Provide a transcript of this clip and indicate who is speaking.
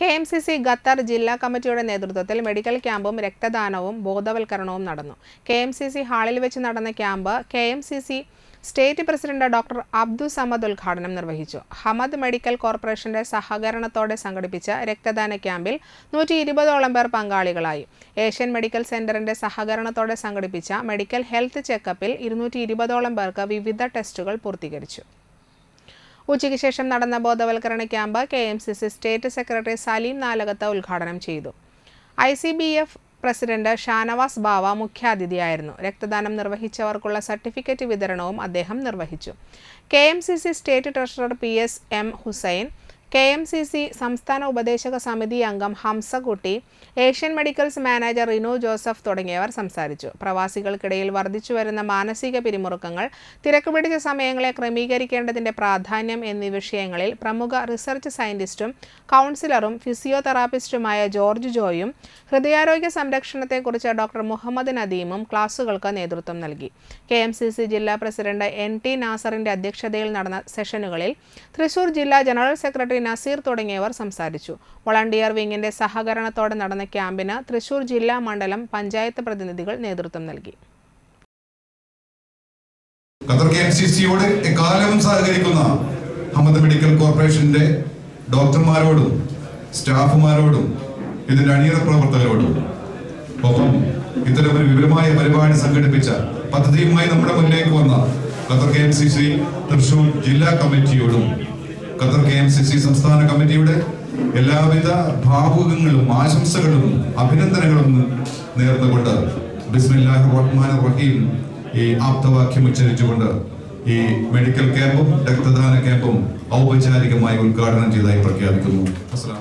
Speaker 1: K M C C Qatar ജില്ലാ കമ്മിറ്റിയുടെ നേതൃത്വത്തിൽ മെഡിക്കൽ ക്യാമ്പും രക്തദാനവും ബോധവൽക്കരണവും നടന്നു. കെ എം സി സി ഹാളിൽ വെച്ച് നടന്ന camp K M C C state president doctor Abdu Samad ഉദ്ഘാടനം നിർവഹിച്ചു. ഹമദ് മെഡിക്കൽ കോർപ്പറേഷന്റെ സഹകരണത്തോടെ സംഘടിപ്പിച്ച രക്തദാന ക്യാമ്പിൽ നൂറ്റി ഇരുപതോളം പേർ പങ്കാളികളായി. ഏഷ്യൻ മെഡിക്കൽ സെന്ററിന്റെ സഹകരണത്തോടെ സംഘടിപ്പിച്ച മെഡിക്കൽ ഹെൽത്ത് ചെക്കപ്പിൽ ഇരുന്നൂറ്റി ഇരുപതോളം പേർക്ക് വിവിധ ടെസ്റ്റുകൾ പൂർത്തീകരിച്ചു. ഉച്ചയ്ക്ക് ശേഷം നടന്ന ബോധവൽക്കരണ camp K M C C state secretary Saleem Nalakath ഉദ്ഘാടനം ചെയ്തു. I C B F president Shanavas Bava മുഖ്യാതിഥിയായിരുന്നു. രക്തദാനം നിർവഹിച്ചവർക്കുള്ള സർട്ടിഫിക്കറ്റ് വിതരണവും അദ്ദേഹം നിർവഹിച്ചു. K M C C state treasurer P S M Hussain K M C C സംസ്ഥാന ഉപദേശക സമിതി അംഗം Hamsakutty Asian medicals manager Rinu Joseph തുടങ്ങിയവർ സംസാരിച്ചു. പ്രവാസികൾക്കിടയിൽ വർദ്ധിച്ചുവരുന്ന മാനസിക പിരിമുറുക്കങ്ങൾ തിരക്ക് പിടിച്ച സമയങ്ങളെ ക്രമീകരിക്കേണ്ടതിന്റെ പ്രാധാന്യം എന്നീ വിഷയങ്ങളിൽ പ്രമുഖ റിസർച്ച് സയന്റിസ്റ്റും കൗൺസിലറും ഫിസിയോതെറാപ്പിസ്റ്റുമായ ജോർജ് ജോയും ഹൃദയാരോഗ്യ സംരക്ഷണത്തെക്കുറിച്ച് ഡോക്ടർ മുഹമ്മദ് നദീമും ക്ലാസുകൾക്ക് നേതൃത്വം നൽകി. കെ എം സി സി ജില്ലാ പ്രസിഡന്റ് എൻ ടി നാസറിന്റെ അധ്യക്ഷതയിൽ നടന്ന സെഷനുകളിൽ തൃശൂർ ജില്ലാ ജനറൽ സെക്രട്ടറി നസീർ തുടങ്ങിയവർ സംസാരിച്ചു. വളണ്ടിയർ വിങ്ങിന്റെ സഹകരണത്തോടെ നടന്ന ക്യാമ്പിന് തൃശൂർ ജില്ലാ മണ്ഡലം പഞ്ചായത്ത് പ്രതിനിധികൾ നേതൃത്വം നൽകി.
Speaker 2: ഖത്തർ കെ എം സഹകരിക്കുന്ന അഹമ്മദ് മെഡിക്കൽ കോർപ്പറേഷന്റെ ഡോക്ടർമാരോടും സ്റ്റാഫുമാരോടും ഇതിന്റെ അണിയറ പ്രവർത്തകരോടും ഒപ്പം ഇത്തരമൊരു വിപുലമായ പരിപാടി സംഘടിപ്പിച്ച പദ്ധതിയുമായി നമ്മുടെ മുന്നിലേക്ക് വന്ന Qatar K M C C Thrissur ജില്ലാ കമ്മിറ്റിയോടും Qatar K M C C സംസ്ഥാന കമ്മിറ്റിയുടെ എല്ലാവിധ ഭാവുകങ്ങളും ആശംസകളും അഭിനന്ദനങ്ങളും നേർന്നുകൊണ്ട് ബിസ്മില്ലാഹി റഹീം ഈ ആപ്തവാക്യം ഉച്ചരിച്ചുകൊണ്ട് ഈ മെഡിക്കൽ ക്യാമ്പും രക്തദാന ക്യാമ്പും ഔപചാരികമായി ഉദ്ഘാടനം ചെയ്തതായി പ്രഖ്യാപിക്കുന്നു.